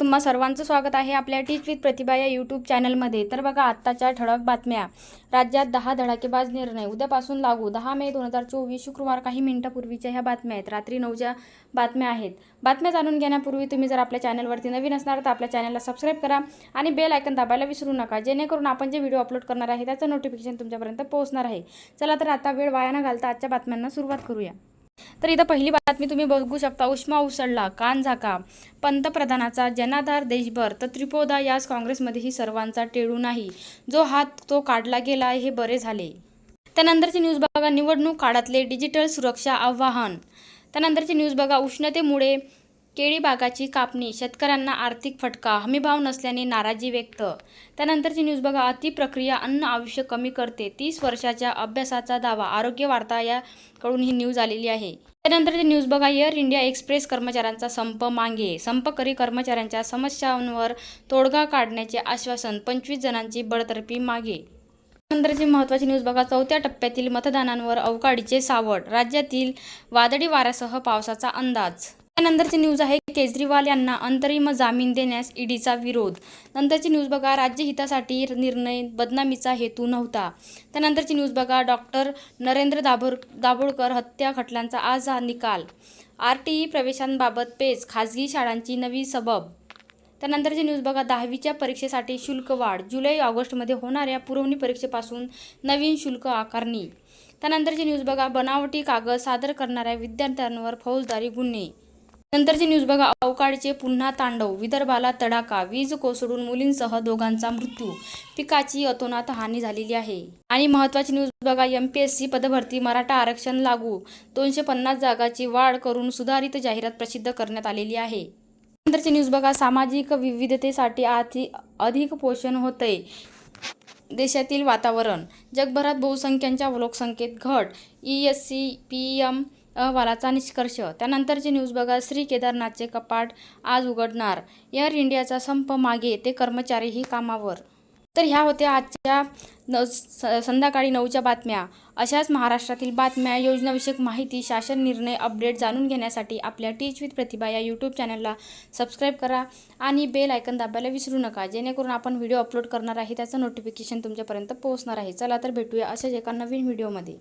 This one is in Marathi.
तुम्हा सर्वांचं स्वागत आहे आपल्या टीच विथ प्रतिभा या यूट्यूब चॅनलमध्ये. तर बघा आत्ताच्या ठळक बातम्या. राज्यात दहा धडाकेबाज निर्णय. उद्यापासून लागू. दहा मे दोन हजार चोवीस शुक्रवार काही मिनिटापूर्वीच्या ह्या बातम्या आहेत. रात्री नऊच्या बातम्या आहेत. बातम्या जाणून घेण्यापूर्वी तुम्ही जर आपल्या चॅनलवरती नवीन असणार तर आपल्या चॅनलला सबस्क्राईब करा आणि बेल आयकन दाबायला विसरू नका. जेणेकरून आपण जे व्हिडिओ अपलोड करणार आहे त्याचं नोटिफिकेशन तुमच्यापर्यंत पोहोचणार आहे. चला तर आता वेळ वाया न घालता आजच्या बातम्यांना सुरुवात करूया. तर इथं पहिली बातमी तुम्ही बघू शकता. उष्मा उसळला कान झाका. पंतप्रधानाचा जनाधार देशभर तर त्रिपोदा यास काँग्रेसमध्येही सर्वांचा टेळू नाही. जो हात तो काढला गेला हे बरे झाले. त्यानंतरची न्यूज बघा. निवडणूक काळातले डिजिटल सुरक्षा आव्हान. त्यानंतरची न्यूज बघा. उष्णतेमुळे केळी बागाची कापणी शेतकऱ्यांना आर्थिक फटका हमीभाव नसल्याने नाराजी व्यक्त. त्यानंतरची न्यूज बघा. अतिप्रक्रिया अन्न आयुष्य कमी करते. तीस वर्षाच्या अभ्यासाचा दावा. आरोग्य वार्ता याकडून ही न्यूज आलेली आहे. त्यानंतरची न्यूज बघा. एअर इंडिया एक्सप्रेस कर्मचाऱ्यांचा संप मागे. संपकरी कर्मचाऱ्यांच्या समस्यांवर तोडगा काढण्याचे आश्वासन पंचवीस जणांची बडतर्फी मागे. नंतरची महत्त्वाची न्यूज बघा. चौथ्या टप्प्यातील मतदानांवर अवकाळीचे सावट. राज्यातील वादळी वाऱ्यासह पावसाचा अंदाज त्यानंतरची न्यूज आहे केजरीवाल यांना अंतरिम जामीन देण्यास ईडीचा विरोध. नंतरची न्यूज बघा राज्यहितासाठी निर्णय बदनामीचा हेतू नव्हता. त्यानंतरची न्यूज बघा डॉक्टर नरेंद्र दाभोर दाभोळकर हत्या खटल्यांचा आज हा निकाल. आर टी ई प्रवेशांबाबत पेच खाजगी शाळांची नवी सबब. त्यानंतरची न्यूज बघा दहावीच्या परीक्षेसाठी शुल्क वाढ. जुलै ऑगस्टमध्ये होणाऱ्या पुरवणी परीक्षेपासून नवीन शुल्क आकारणी. त्यानंतरची न्यूज बघा बनावटी कागद सादर करणाऱ्या विद्यार्थ्यांवर फौजदारी गुन्हे. नंतरची न्यूज बघा. अवकाळीचे पुन्हा तांडव. विदर्भाला तडाखा. वीज कोसळून मुलींसह दोघांचा मृत्यू. पिकाची अतोनात हानी झालेली आहे. आणि महत्त्वाची न्यूज बघा. एम पी एस सी पदभरती मराठा आरक्षण लागू. दोनशे पन्नास जागाची वाढ करून सुधारित जाहिरात प्रसिद्ध करण्यात आलेली आहे. नंतरची न्यूज बघा. सामाजिक विविधतेसाठी आधी अधिक पोषण होतंय. देशातील वातावरण. जगभरात बहुसंख्यांच्या लोकसंख्येत घट E S C P M अहवालाचा निष्कर्ष. त्यानंतरची न्यूज बघा. श्री केदारनाथचे कपाट आज उघडणार. एअर इंडियाचा संप मागे ते कर्मचारीही कामावर. तर ह्या होत्या आजच्या न स संध्याकाळी नऊच्या बातम्या. अशाच महाराष्ट्रातील बातम्या योजनाविषयक माहिती शासन निर्णय अपडेट जाणून घेण्यासाठी आपल्या टीच विथ प्रतिभा या यूट्यूब चॅनलला सबस्क्राईब करा आणि बेल आयकन दाबायला विसरू नका. जेणेकरून आपण व्हिडिओ अपलोड करणार आहे त्याचं नोटिफिकेशन तुमच्यापर्यंत पोहोचणार आहे. चला तर भेटूया अशाच एका नवीन व्हिडिओमध्ये.